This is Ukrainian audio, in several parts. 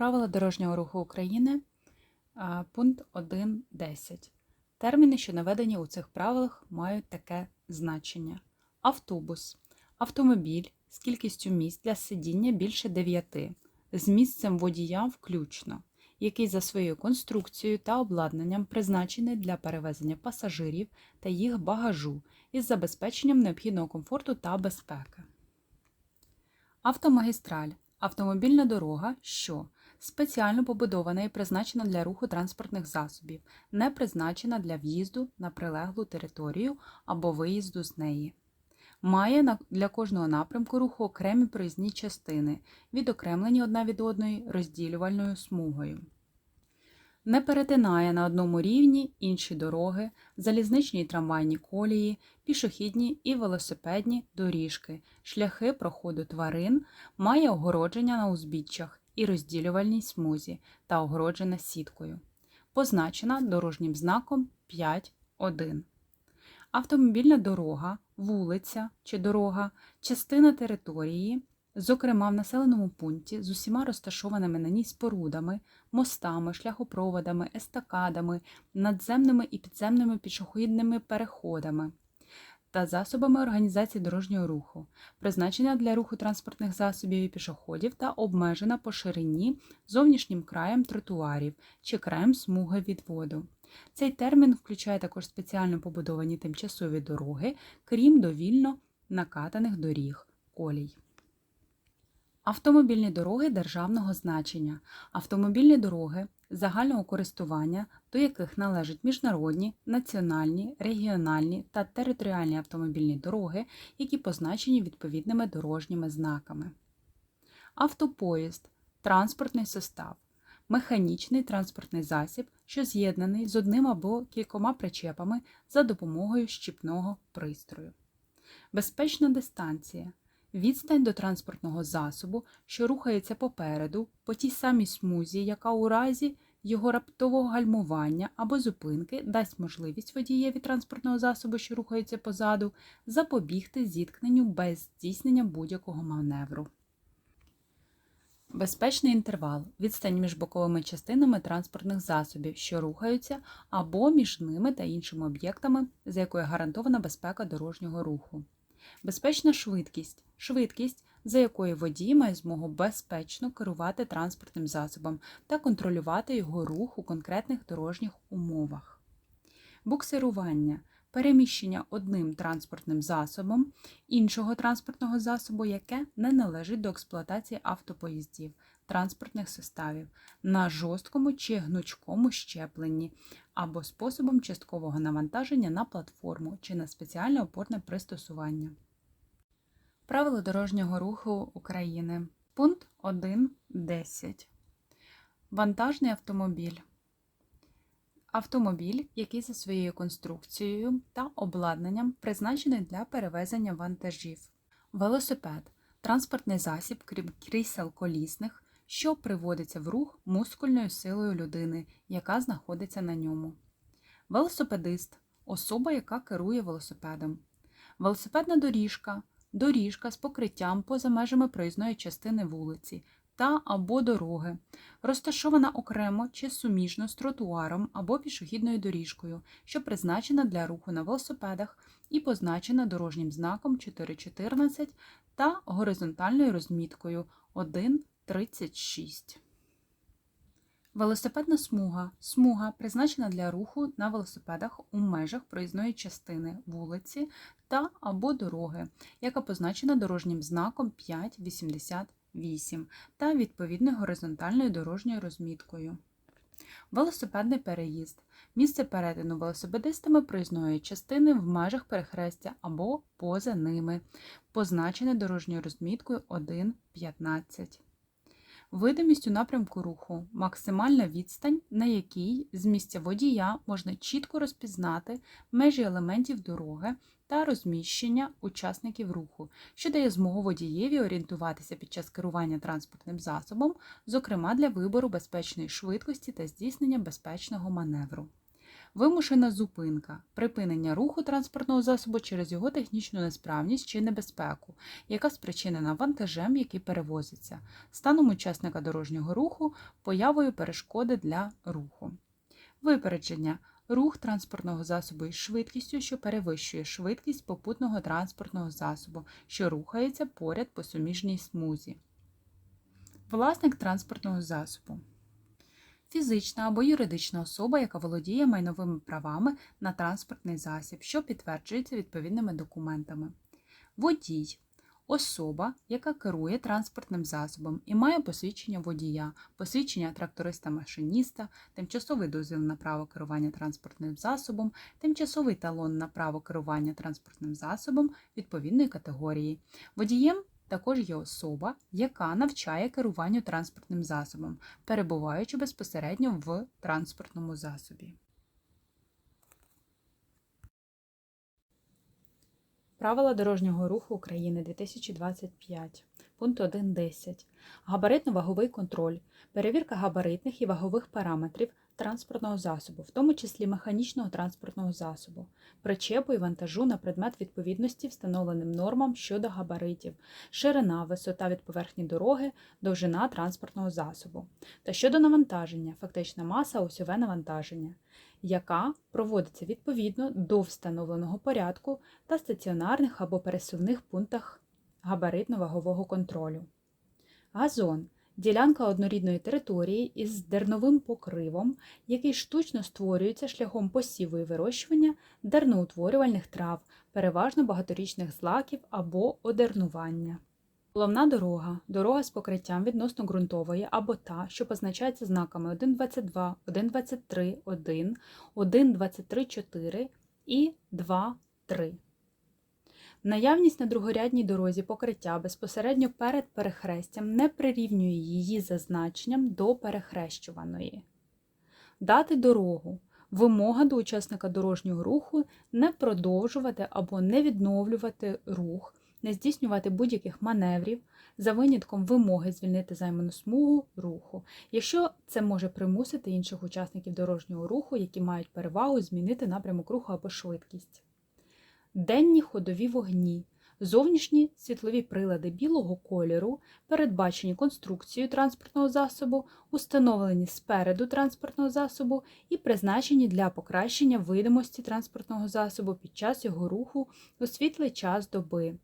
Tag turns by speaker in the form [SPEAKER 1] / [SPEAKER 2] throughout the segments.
[SPEAKER 1] Правила дорожнього руху України, пункт 1.10. Терміни, що наведені у цих правилах, мають таке значення: автобус, автомобіль з кількістю місць для сидіння більше 9, з місцем водія включно, який за своєю конструкцією та обладнанням призначений для перевезення пасажирів та їх багажу із забезпеченням необхідного комфорту та безпеки. Автомагістраль автомобільна дорога, що спеціально побудована і призначена для руху транспортних засобів, не призначена для в'їзду на прилеглу територію або виїзду з неї. Має для кожного напрямку руху окремі проїзні частини, відокремлені одна від одної розділювальною смугою. Не перетинає на одному рівні інші дороги, залізничні і трамвайні колії, пішохідні і велосипедні доріжки, шляхи проходу тварин, має огородження на узбіччях і розділювальній смузі та огороджена сіткою. Позначена дорожнім знаком 5.1. Автомобільна дорога, вулиця чи дорога, частина території, зокрема в населеному пункті з усіма розташованими на ній спорудами, мостами, шляхопроводами, естакадами, надземними і підземними пішохідними переходами та засобами організації дорожнього руху, призначена для руху транспортних засобів і пішоходів та обмежена по ширині зовнішнім краєм тротуарів чи краєм смуги відводу. Цей термін включає також спеціально побудовані тимчасові дороги, крім довільно накатаних доріг колій. Автомобільні дороги державного значення. Автомобільні дороги загального користування, до яких належать міжнародні, національні, регіональні та територіальні автомобільні дороги, які позначені відповідними дорожніми знаками. Автопоїзд транспортний состав, механічний транспортний засіб, що з'єднаний з одним або кількома причепами за допомогою щіпного пристрою. Безпечна дистанція відстань до транспортного засобу, що рухається попереду, по тій самій смузі, яка у разі його раптового гальмування або зупинки дасть можливість водієві транспортного засобу, що рухається позаду, запобігти зіткненню без здійснення будь-якого маневру. Безпечний інтервал відстань між боковими частинами транспортних засобів, що рухаються, або між ними та іншими об'єктами, за якою гарантована безпека дорожнього руху. Безпечна швидкість швидкість, за якою водій має змогу безпечно керувати транспортним засобом та контролювати його рух у конкретних дорожніх умовах. Буксирування переміщення одним транспортним засобом іншого транспортного засобу, яке не належить до експлуатації автопоїздів, транспортних составів на жорсткому чи гнучкому щепленні або способом часткового навантаження на платформу чи на спеціальне опорне пристосування. Правила дорожнього руху України. Пункт 1.10. Вантажний автомобіль. Автомобіль, який за своєю конструкцією та обладнанням призначений для перевезення вантажів. Велосипед транспортний засіб, крім крісел колісних, що приводиться в рух мускульною силою людини, яка знаходиться на ньому. Велосипедист особа, яка керує велосипедом. Велосипедна доріжка доріжка з покриттям поза межами проїзної частини вулиці та або дороги, розташована окремо чи суміжно з тротуаром або пішохідною доріжкою, що призначена для руху на велосипедах і позначена дорожнім знаком 4.14 та горизонтальною розміткою 1.36. Велосипедна смуга смуга призначена для руху на велосипедах у межах проїзної частини вулиці та або дороги, яка позначена дорожнім знаком 588 та відповідною горизонтальною дорожньою розміткою. Велосипедний переїзд місце перетину велосипедистами проїзної частини в межах перехрестя або поза ними, позначене дорожньою розміткою 1.15. Видимість у напрямку руху максимальна відстань, на якій з місця водія можна чітко розпізнати межі елементів дороги та розміщення учасників руху, що дає змогу водієві орієнтуватися під час керування транспортним засобом, зокрема для вибору безпечної швидкості та здійснення безпечного маневру. Вимушена зупинка припинення руху транспортного засобу через його технічну несправність чи небезпеку, яка спричинена вантажем, який перевозиться, станом учасника дорожнього руху, появою перешкоди для руху. Випередження рух транспортного засобу із швидкістю, що перевищує швидкість попутного транспортного засобу, що рухається поряд по суміжній смузі. Власник транспортного засобу. Фізична або юридична особа, яка володіє майновими правами на транспортний засіб, що підтверджується відповідними документами. Водій особа, яка керує транспортним засобом і має посвідчення водія, посвідчення тракториста-машиніста, тимчасовий дозвіл на право керування транспортним засобом, тимчасовий талон на право керування транспортним засобом відповідної категорії. Водієм також є особа, яка навчає керуванню транспортним засобом, перебуваючи безпосередньо в транспортному засобі. Правила дорожнього руху України 2025. Пункт 1.10. Габаритно-ваговий контроль. Перевірка габаритних і вагових параметрів транспортного засобу, в тому числі механічного транспортного засобу, причепу і вантажу на предмет відповідності встановленим нормам щодо габаритів, ширина, висота від поверхні дороги, довжина транспортного засобу та щодо навантаження, фактична маса, осьове навантаження яка проводиться відповідно до встановленого порядку та стаціонарних або пересувних пунктах габаритно-вагового контролю. Газон ділянка однорідної території із дерновим покривом, який штучно створюється шляхом посіву і вирощування дерноутворювальних трав, переважно багаторічних злаків або одернування. Головна дорога дорога з покриттям відносно ґрунтової або та, що позначається знаками 1,22, 1,23, 1, 1,23,4 і 2,3. Наявність на другорядній дорозі покриття безпосередньо перед перехрестям не прирівнює її за значенням до перехрещуваної. Дати дорогу. Вимога до учасника дорожнього руху не продовжувати або не відновлювати рух не здійснювати будь-яких маневрів за винятком вимоги звільнити займану смугу руху, якщо це може примусити інших учасників дорожнього руху, які мають перевагу змінити напрямок руху або швидкість. Денні ходові вогні. Зовнішні світлові прилади білого кольору, передбачені конструкцією транспортного засобу, установлені спереду транспортного засобу і призначені для покращення видимості транспортного засобу під час його руху у світлий час доби.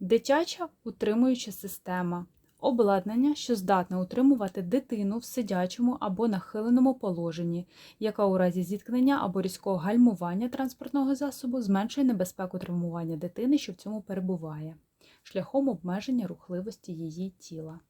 [SPEAKER 1] Дитяча утримуюча система обладнання, що здатне утримувати дитину в сидячому або нахиленому положенні, яка у разі зіткнення або різкого гальмування транспортного засобу зменшує небезпеку травмування дитини, що в цьому перебуває, шляхом обмеження рухливості її тіла.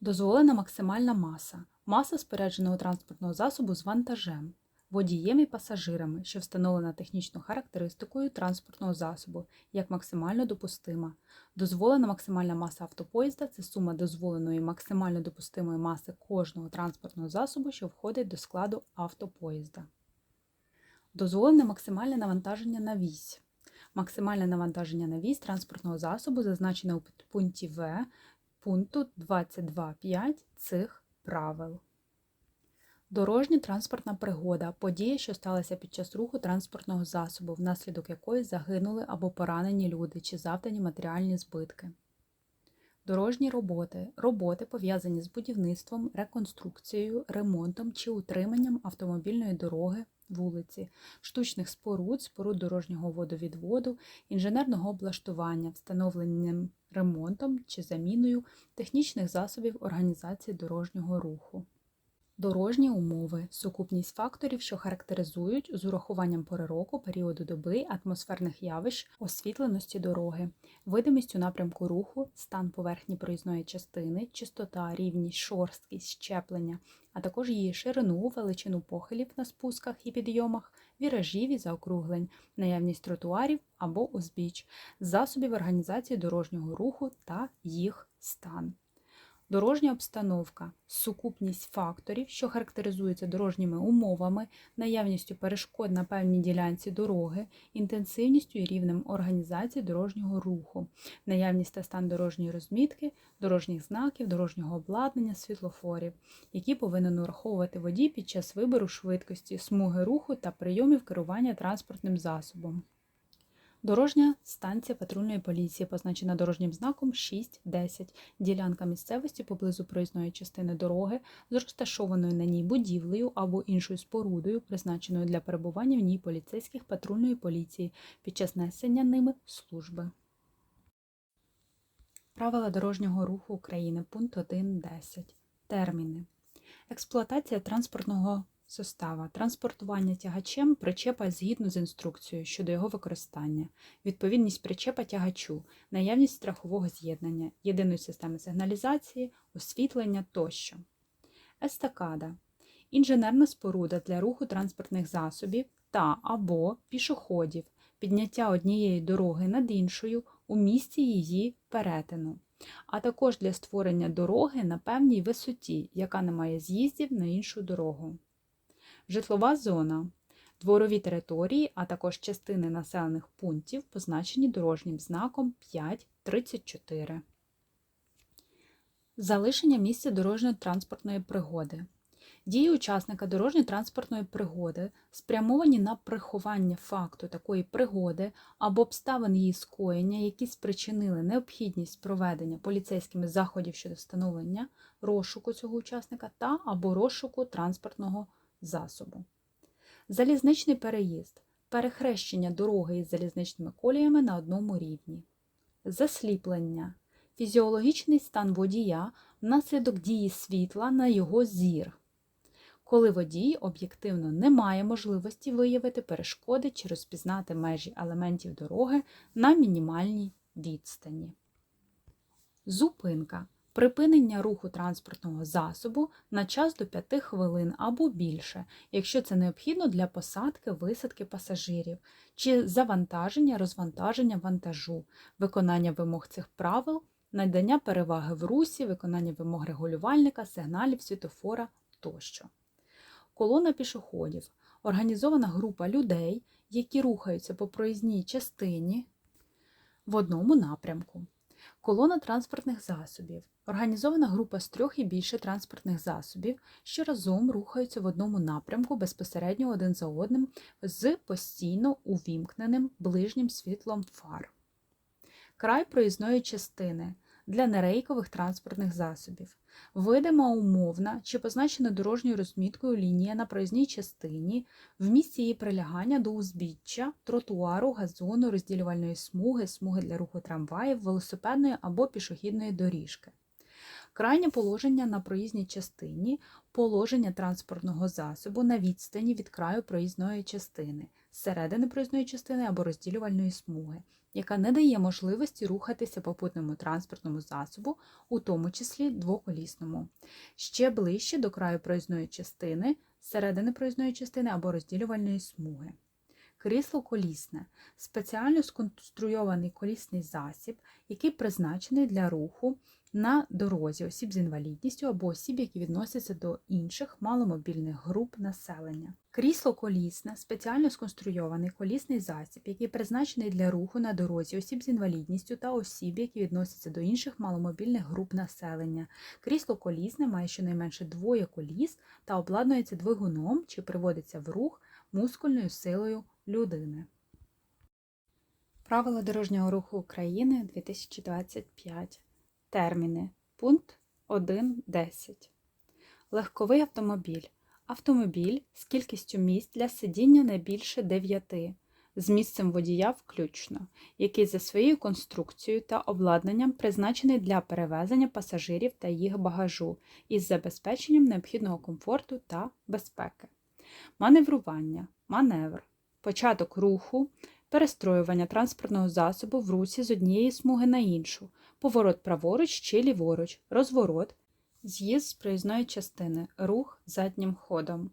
[SPEAKER 1] Дозволена максимальна маса маса спорядженого транспортного засобу з вантажем водієм і пасажирами, що встановлена технічною характеристикою транспортного засобу, як максимально допустима. Дозволена максимальна маса автопоїзда це сума дозволеної максимально допустимої маси кожного транспортного засобу, що входить до складу автопоїзда. Дозволене максимальне навантаження на вісь. Максимальне навантаження на вісь транспортного засобу зазначене у підпункті В пункту 22.5 цих правил. Дорожня транспортна пригода подія, що сталася під час руху транспортного засобу, внаслідок якої загинули або поранені люди чи завдані матеріальні збитки. Дорожні роботи роботи пов'язані з будівництвом, реконструкцією, ремонтом чи утриманням автомобільної дороги, вулиці, штучних споруд, споруд дорожнього водовідводу, інженерного облаштування, встановленням ремонтом чи заміною технічних засобів організації дорожнього руху. Дорожні умови сукупність факторів, що характеризують з урахуванням пори року, періоду доби, атмосферних явищ, освітленості дороги, видимість у напрямку руху, стан поверхні проїзної частини, чистота, рівність, шорсткість, щеплення, а також її ширину, величину похилів на спусках і підйомах, віражів і заокруглень, наявність тротуарів або узбіч, засобів організації дорожнього руху та їх стан. Дорожня обстановка сукупність факторів, що характеризуються дорожніми умовами, наявністю перешкод на певній ділянці дороги, інтенсивністю і рівнем організації дорожнього руху, наявність та стан дорожньої розмітки, дорожніх знаків, дорожнього обладнання, світлофорів, які повинен враховувати водій під час вибору швидкості, смуги руху та прийомів керування транспортним засобом. Дорожня станція патрульної поліції позначена дорожнім знаком 6.10. Ділянка місцевості поблизу проїзної частини дороги з розташованою на ній будівлею або іншою спорудою, призначеною для перебування в ній поліцейських патрульної поліції під час несення ними служби. Правила дорожнього руху України. Пункт 1.10. Терміни. Експлуатація транспортного состава, транспортування тягачем причепа згідно з інструкцією щодо його використання, відповідність причепа тягачу, наявність страхового з'єднання, єдиної системи сигналізації, освітлення тощо. Естакада інженерна споруда для руху транспортних засобів та або пішоходів, підняття однієї дороги над іншою у місці її перетину, а також для створення дороги на певній висоті, яка не має з'їздів на іншу дорогу. Житлова зона. Дворові території, а також частини населених пунктів, позначені дорожнім знаком 5.34. Залишення місця дорожньо-транспортної пригоди. Дії учасника дорожньо-транспортної пригоди спрямовані на приховання факту такої пригоди або обставин її скоєння, які спричинили необхідність проведення поліцейськими заходів щодо встановлення розшуку цього учасника та або розшуку транспортного засобу. Залізничний переїзд перехрещення дороги із залізничними коліями на одному рівні. Засліплення фізіологічний стан водія внаслідок дії світла на його зір. Коли водій об'єктивно не має можливості виявити перешкоди чи розпізнати межі елементів дороги на мінімальній відстані. Зупинка припинення руху транспортного засобу на час до 5 хвилин або більше, якщо це необхідно для посадки, висадки пасажирів, чи завантаження, розвантаження вантажу, виконання вимог цих правил, надання переваги в русі, виконання вимог регулювальника, сигналів, світофора тощо. Колона пішоходів організована група людей, які рухаються по проїзній частині в одному напрямку. Колона транспортних засобів організована група з трьох і більше транспортних засобів, що разом рухаються в одному напрямку безпосередньо один за одним з постійно увімкненим ближнім світлом фар. Край проїзної частини для нерейкових транспортних засобів. Видима умовна чи позначена дорожньою розміткою лінія на проїзній частині в місці її прилягання до узбіччя, тротуару, газону, розділювальної смуги, смуги для руху трамваїв, велосипедної або пішохідної доріжки. Крайнє положення на проїзній частині положення транспортного засобу на відстані від краю проїзної частини, зсередини проїзної частини або розділювальної смуги, яка не дає можливості рухатися попутному транспортному засобу, у тому числі двоколісному, ще ближче до краю проїзної частини, зсередини проїзної частини або розділювальної смуги. Крісло колісне спеціально сконструйований колісний засіб, який призначений для руху на дорозі осіб з інвалідністю або осіб, які відносяться до інших маломобільних груп населення. Крісло колісне спеціально сконструйований колісний засіб, який призначений для руху на дорозі осіб з інвалідністю та осіб, які відносяться до інших маломобільних груп населення. Крісло колісне має щонайменше двоє коліс та обладнується двигуном чи приводиться в рух мускульною силою людини. Правила дорожнього руху України 2025 Терміни. Пункт 1.10. Легковий автомобіль. Автомобіль з кількістю місць для сидіння не більше 9, з місцем водія включно, який за своєю конструкцією та обладнанням призначений для перевезення пасажирів та їх багажу із забезпеченням необхідного комфорту та безпеки. Маневрування, маневр, початок руху, перестроювання транспортного засобу в русі з однієї смуги на іншу. Поворот праворуч чи ліворуч, розворот, з'їзд з проїзної частини, рух заднім ходом,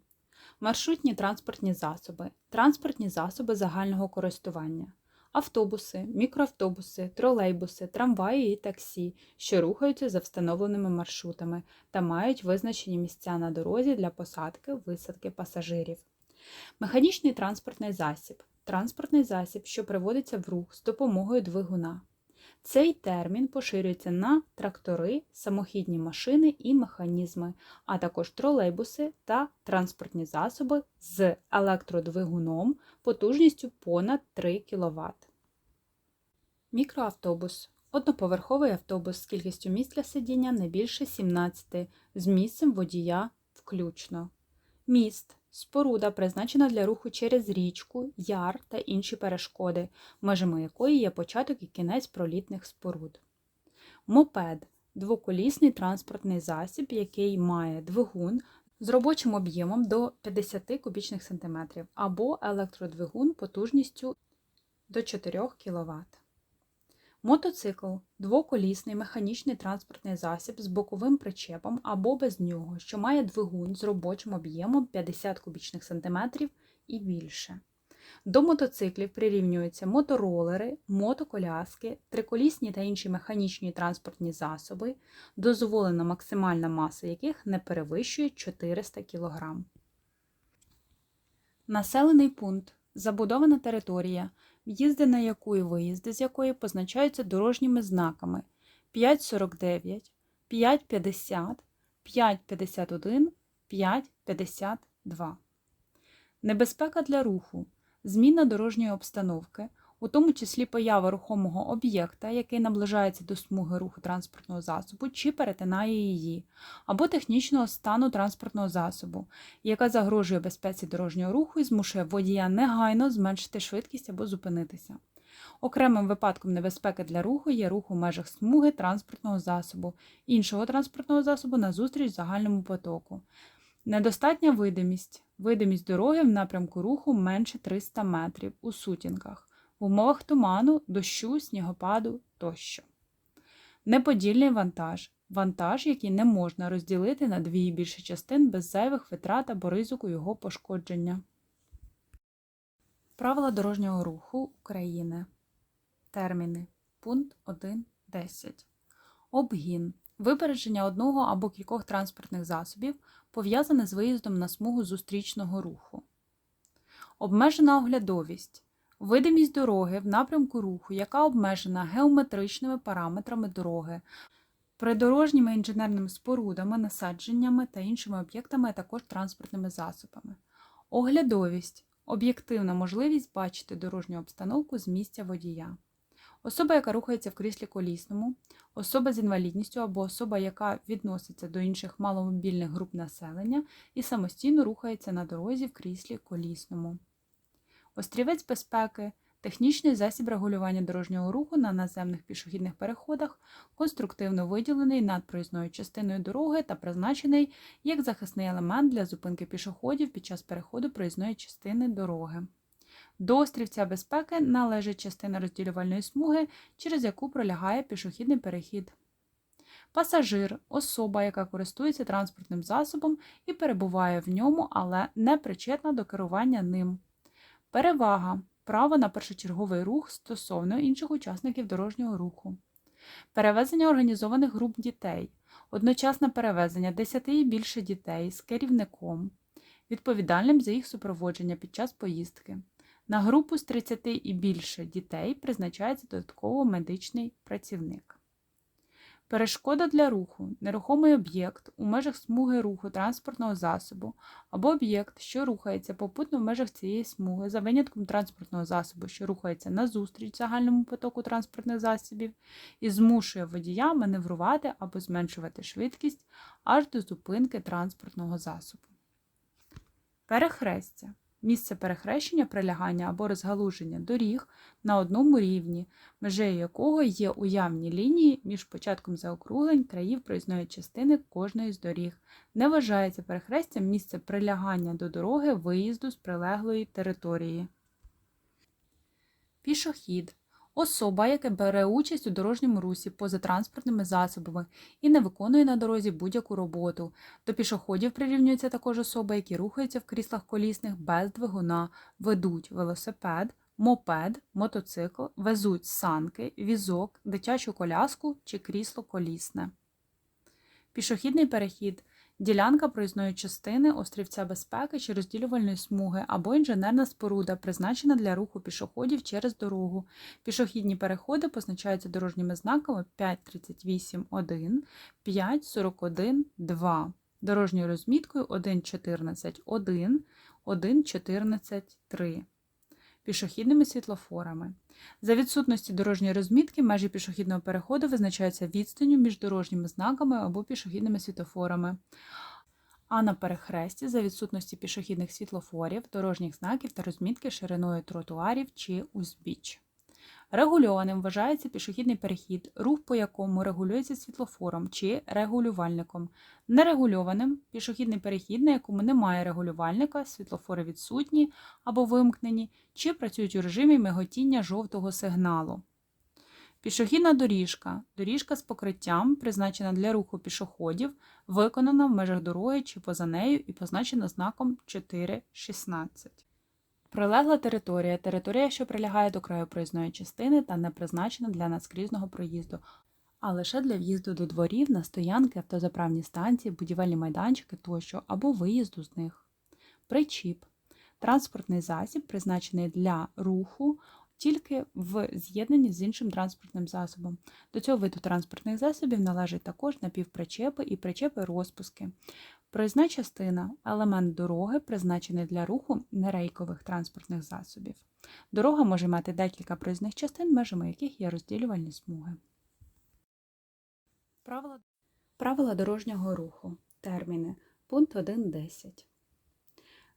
[SPEAKER 1] маршрутні транспортні засоби, транспортні засоби загального користування, автобуси, мікроавтобуси, тролейбуси, трамваї і таксі, що рухаються за встановленими маршрутами та мають визначені місця на дорозі для посадки, висадки пасажирів. Механічний транспортний засіб транспортний засіб, що приводиться в рух з допомогою двигуна. Цей термін поширюється на трактори, самохідні машини і механізми, а також тролейбуси та транспортні засоби з електродвигуном потужністю понад 3 кВт. Мікроавтобус одноповерховий автобус з кількістю місць для сидіння не більше 17 з місцем водія включно. Міст споруда призначена для руху через річку, яр та інші перешкоди, межами якої є початок і кінець пролітних споруд. Мопед двоколісний транспортний засіб, який має двигун з робочим об'ємом до 50 кубічних сантиметрів або електродвигун потужністю до 4 кВт. Мотоцикл двоколісний механічний транспортний засіб з боковим причепом або без нього, що має двигун з робочим об'ємом 50 кубічних сантиметрів і більше. До мотоциклів прирівнюються моторолери, мотоколяски, триколісні та інші механічні транспортні засоби, дозволена максимальна маса яких не перевищує 400 кг. Населений пункт забудована територія, в'їзди на яку і виїзди з якої позначаються дорожніми знаками. 549, 550, 551, 552. Небезпека для руху, зміна дорожньої обстановки, у тому числі поява рухомого об'єкта, який наближається до смуги руху транспортного засобу чи перетинає її, або технічного стану транспортного засобу, яка загрожує безпеці дорожнього руху і змушує водія негайно зменшити швидкість або зупинитися. Окремим випадком небезпеки для руху є рух у межах смуги транспортного засобу, іншого транспортного засобу назустріч загальному потоку. Недостатня видимість. Видимість дороги в напрямку руху менше 300 метрів у сутінках в умовах туману, дощу, снігопаду тощо. Неподільний вантаж вантаж, який не можна розділити на дві і більше частин без зайвих витрат або ризику його пошкодження. Правила дорожнього руху України. Терміни. Пункт 1.10. Обгін. Випередження одного або кількох транспортних засобів пов'язане з виїздом на смугу зустрічного руху. Обмежена оглядовість. Видимість дороги в напрямку руху, яка обмежена геометричними параметрами дороги, придорожніми інженерними спорудами, насадженнями та іншими об'єктами, а також транспортними засобами. Оглядовість об'єктивна можливість бачити дорожню обстановку з місця водія. Особа, яка рухається в кріслі колісному, особа з інвалідністю або особа, яка відноситься до інших маломобільних груп населення і самостійно рухається на дорозі в кріслі колісному острівець безпеки, технічний засіб регулювання дорожнього руху на наземних пішохідних переходах, конструктивно виділений над проїзною частиною дороги та призначений як захисний елемент для зупинки пішоходів під час переходу проїзної частини дороги. До острівця безпеки належить частина розділювальної смуги, через яку пролягає пішохідний перехід. Пасажир особа, яка користується транспортним засобом і перебуває в ньому, але не причетна до керування ним. Перевага право на першочерговий рух стосовно інших учасників дорожнього руху. Перевезення організованих груп дітей. Одночасне перевезення 10 і більше дітей з керівником, відповідальним за їх супроводження під час поїздки. На групу з 30 і більше дітей призначається додатково медичний працівник. Перешкода для руху нерухомий об'єкт у межах смуги руху транспортного засобу або об'єкт, що рухається попутно в межах цієї смуги, за винятком транспортного засобу, що рухається назустріч загальному потоку транспортних засобів, і змушує водія маневрувати або зменшувати швидкість аж до зупинки транспортного засобу. Перехрестя місце перехрещення, прилягання або розгалуження доріг на одному рівні, межею якого є уявні лінії між початком заокруглень країв проїзної частини кожної з доріг. Не вважається перехрестям місце прилягання до дороги виїзду з прилеглої території. Пішохід Особа, яка бере участь у дорожньому русі поза транспортними засобами і не виконує на дорозі будь-яку роботу. До пішоходів прирівнюються також особи, які рухаються в кріслах колісних без двигуна, ведуть велосипед, мопед, мотоцикл везуть санки, візок, дитячу коляску чи крісло колісне. Пішохідний перехід ділянка проїзної частини, острівця безпеки чи розділювальної смуги або інженерна споруда, призначена для руху пішоходів через дорогу. Пішохідні переходи позначаються дорожніми знаками 5.38.1, 5.41.2, дорожньою розміткою 1.14.1, 1.14.3. Пішохідними світлофорами. За відсутності дорожньої розмітки межі пішохідного переходу визначаються відстанню між дорожніми знаками або пішохідними світофорами. А на перехресті за відсутності пішохідних світлофорів, дорожніх знаків та розмітки шириною тротуарів чи узбіч. Регульованим вважається пішохідний перехід, рух по якому регулюється світлофором чи регулювальником. Нерегульованим пішохідний перехід, на якому немає регулювальника, світлофори відсутні або вимкнені, чи працюють у режимі миготіння жовтого сигналу. Пішохідна доріжка доріжка з покриттям, призначена для руху пішоходів, виконана в межах дороги чи поза нею і позначена знаком 4.16. Прилегла територія територія, що прилягає до краю проїзної частини та не призначена для наскрізного проїзду, а лише для в'їзду до дворів на стоянки, автозаправні станції, будівельні майданчики тощо або виїзду з них. Причіп транспортний засіб, призначений для руху тільки в з'єднанні з іншим транспортним засобом. До цього виду транспортних засобів належать також напівпричепи і причепи розпуски. Проїзна частина елемент дороги, призначений для руху нерейкових транспортних засобів. Дорога може мати декілька проїзних частин, межами яких є розділювальні смуги. Правила, Правила дорожнього руху. Терміни. Пункт 1.10.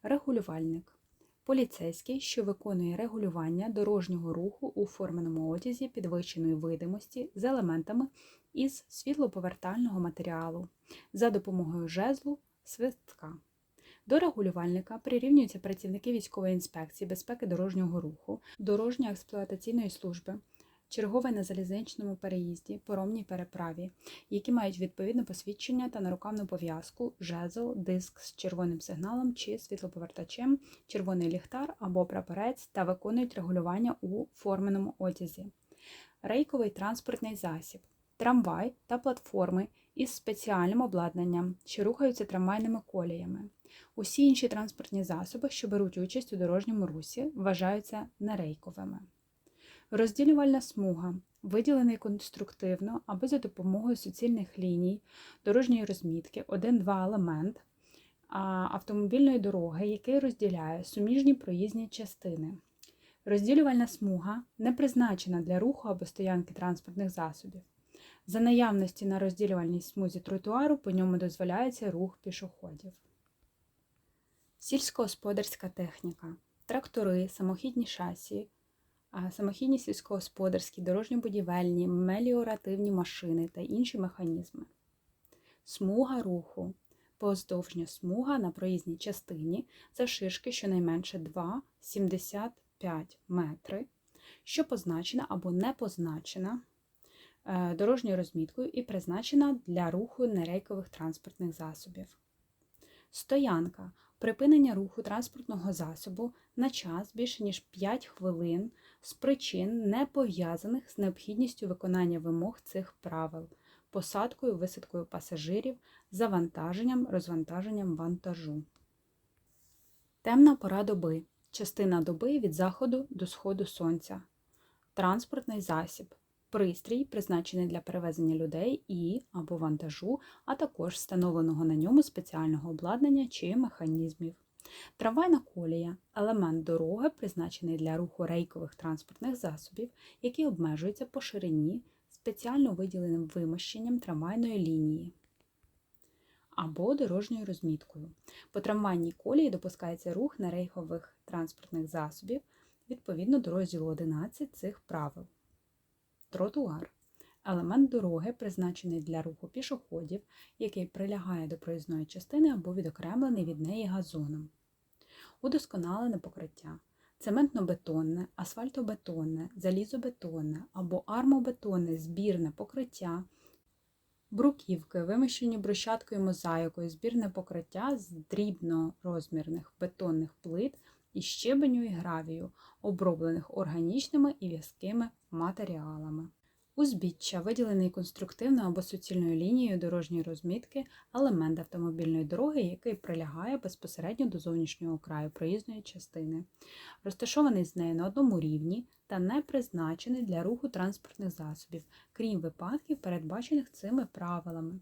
[SPEAKER 1] Регулювальник. Поліцейський, що виконує регулювання дорожнього руху у форменому одязі підвищеної видимості з елементами із світлоповертального матеріалу за допомогою жезлу свистка. До регулювальника прирівнюються працівники військової інспекції безпеки дорожнього руху, дорожньо-експлуатаційної служби, черговий на залізничному переїзді, поромній переправі, які мають відповідне посвідчення та нарукавну пов'язку, жезл, диск з червоним сигналом чи світлоповертачем, червоний ліхтар або прапорець та виконують регулювання у форменому одязі. Рейковий транспортний засіб, трамвай та платформи із спеціальним обладнанням, що рухаються трамвайними коліями. Усі інші транспортні засоби, що беруть участь у дорожньому русі, вважаються нерейковими. Розділювальна смуга виділений конструктивно або за допомогою суцільних ліній, дорожньої розмітки, один-два елемент автомобільної дороги, який розділяє суміжні проїзні частини. Розділювальна смуга не призначена для руху або стоянки транспортних засобів. За наявності на розділювальній смузі тротуару по ньому дозволяється рух пішоходів. Сільськогосподарська техніка, трактори, самохідні шасі, самохідні сільськогосподарські, дорожньо-будівельні, меліоративні машини та інші механізми. Смуга руху. Поздовжня смуга на проїзній частині завширшки щонайменше 2,75 метри, що позначена або не позначена Е, дорожньою розміткою і призначена для руху нерейкових транспортних засобів. Стоянка припинення руху транспортного засобу на час більше ніж 5 хвилин з причин, не пов'язаних з необхідністю виконання вимог цих правил, посадкою, висадкою пасажирів, завантаженням, розвантаженням вантажу. Темна пора доби. Частина доби від заходу до сходу сонця. Транспортний засіб пристрій, призначений для перевезення людей і або вантажу, а також встановленого на ньому спеціального обладнання чи механізмів. Трамвайна колія елемент дороги, призначений для руху рейкових транспортних засобів, які обмежуються по ширині спеціально виділеним вимощенням трамвайної лінії. Або дорожньою розміткою. По трамвайній колії допускається рух нерейкових транспортних засобів відповідно до розділу 11 цих правил. Тротуар елемент дороги, призначений для руху пішоходів, який прилягає до проїзної частини або відокремлений від неї газоном. Удосконалене покриття. Цементно-бетонне, асфальтобетонне, залізобетонне або армобетонне збірне покриття, бруківки, виміщені брусчаткою мозаїкою, збірне покриття з дрібнорозмірних бетонних плит із щебеню і гравію, оброблених органічними і в'язкими матеріалами. Узбіччя виділений конструктивною або суцільною лінією дорожньої розмітки елемент автомобільної дороги, який прилягає безпосередньо до зовнішнього краю проїзної частини, розташований з нею на одному рівні та не призначений для руху транспортних засобів, крім випадків, передбачених цими правилами.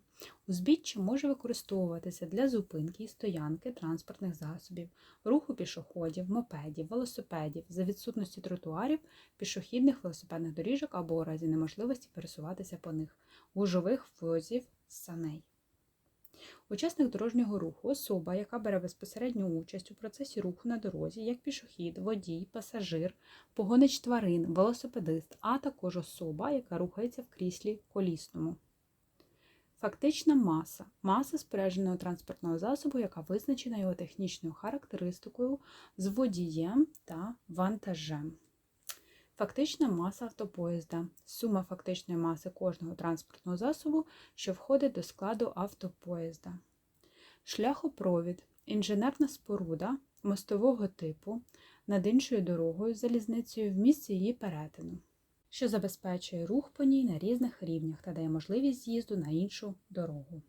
[SPEAKER 1] Узбіччя може використовуватися для зупинки і стоянки транспортних засобів, руху пішоходів, мопедів, велосипедів, за відсутності тротуарів, пішохідних велосипедних доріжок або у разі неможливості пересуватися по них, гужових возів саней. Учасник дорожнього руху особа, яка бере безпосередню участь у процесі руху на дорозі, як пішохід, водій, пасажир, погонич тварин, велосипедист, а також особа, яка рухається в кріслі колісному. Фактична маса маса спорядженого транспортного засобу, яка визначена його технічною характеристикою з водієм та вантажем. Фактична маса автопоїзда сума фактичної маси кожного транспортного засобу, що входить до складу автопоїзда. Шляхопровід інженерна споруда мостового типу над іншою дорогою залізницею в місці її перетину що забезпечує рух по ній на різних рівнях та дає можливість з'їзду на іншу дорогу.